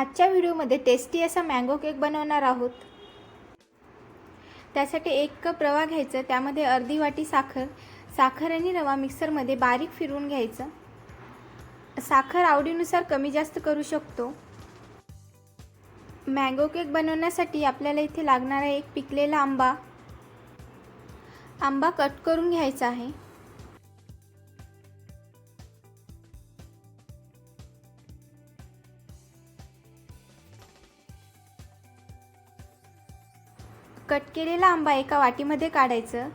आजच्या व्हिडिओमध्ये टेस्टी असा मँगो केक बनवणार आहोत. त्यासाठी एक कप रवा घ्यायचं त्यामध्ये अर्धी वाटी साखर साखर आणि रवा मिक्सरमध्ये बारीक फिरवून घ्यायचं. साखर आवडीनुसार कमी जास्त करू शकतो. मँगो केक बनवण्यासाठी आपल्याला इथे लागणारा एक पिकलेला आंबा आंबा कट करून घ्यायचा आहे. कट केलेला आंबा एका वाटीमध्ये काढायचं.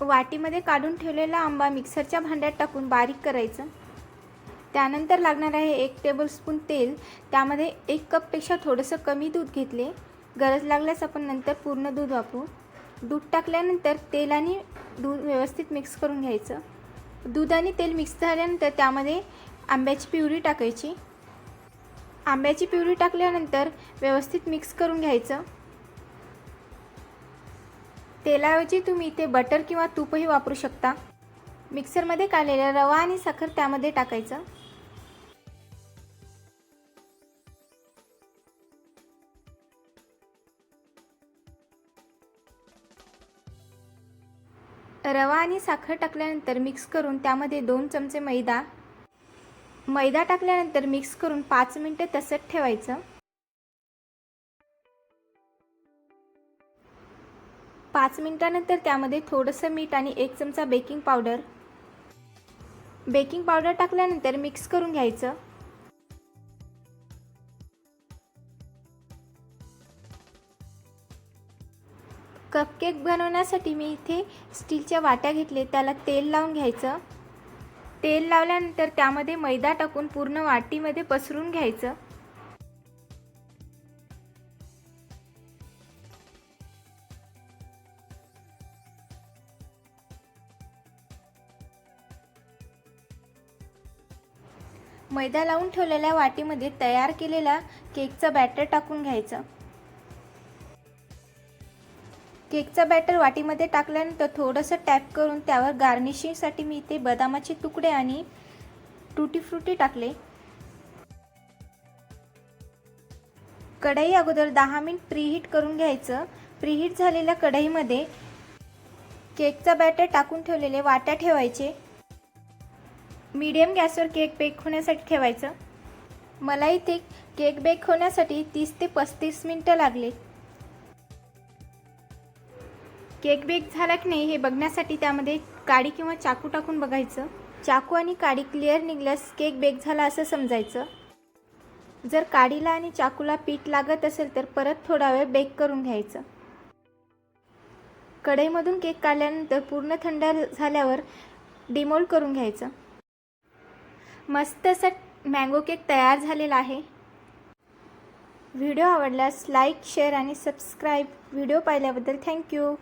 वाटीमध्ये काढून ठेवलेला आंबा मिक्सरच्या भांड्यात टाकून बारीक करायचं. त्यानंतर लागणार आहे एक टेबलस्पून तेल. त्यामध्ये एक कपपेक्षा थोडंसं कमी दूध घेतले. गरज लागल्यास आपण नंतर पूर्ण दूध वापरू. दूध टाकल्यानंतर तेल आणि दूध व्यवस्थित मिक्स करून घ्यायचं. दूध आणि तेल मिक्स झाल्यानंतर त्यामध्ये आंब्याची पिवरी टाकायची. आंब्याची पिवरी टाकल्यानंतर व्यवस्थित मिक्स करून घ्यायचं. तेलाऐवजी तुम्ही इथे बटर किंवा तूपही वापरू शकता. मिक्सरमध्ये काढलेला रवा आणि साखर त्यामध्ये टाकायचं. रवा आणि साखर टाकल्यानंतर मिक्स करून त्यामध्ये दोन चमचे मैदा मैदा टाकल्यानंतर मिक्स करून पाच मिनटं तसंच ठेवायचं. पाच मिनटानंतर त्यामध्ये थोडंसं मीठ आणि एक चमचा बेकिंग पावडर बेकिंग पावडर टाकल्यानंतर मिक्स करून घ्यायचं. कपकेक बनवण्यासाठी मी इथे स्टीलच्या वाट्या घेतले त्याला तेल लावून घ्यायचं. तेल लावल्यानंतर त्यामध्ये मैदा टाकून पूर्ण वाटीमध्ये पसरून घ्यायचं. मैदा लावून ठेवलेल्या वाटीमध्ये तयार केलेला केकचं बॅटर टाकून घ्यायचं. केकचं बॅटर वाटीमध्ये टाकल्यानंतर थोडंसं टॅप करून त्यावर गार्निशिंगसाठी मी इथे बदामाचे तुकडे आणि टुटी फ्रुटी टाकले. कढई अगोदर दहा मिनिट प्रीहीट करून घ्यायचं. प्रीहीट झालेल्या कढईमध्ये केकचा बॅटर टाकून ठेवलेले वाट्या ठेवायचे. मीडियम गॅसवर केक बेक होण्यासाठी ठेवायचं. मला इथे केक बेक होण्यासाठी तीस ते पस्तीस मिनटं लागले. केक बेक झाला की नाही हे बघण्यासाठी त्यामध्ये काडी किंवा चाकू टाकून बघायचं. चाकू आणि काडी क्लिअर निघल्यास केक बेक झाला असं समजायचं. जर काडीला आणि चाकूला पीठ लागत असेल तर परत थोडा वेळ बेक करून घ्यायचं. कढईमधून केक काढल्यानंतर पूर्ण थंड झाल्यावर डिमोल्ड करून घ्यायचं. मस्त असा मँगो केक तयार झालेला आहे. व्हिडिओ आवडल्यास लाईक शेअर आणि सबस्क्राईब. व्हिडिओ पाहिल्याबद्दल थँक्यू.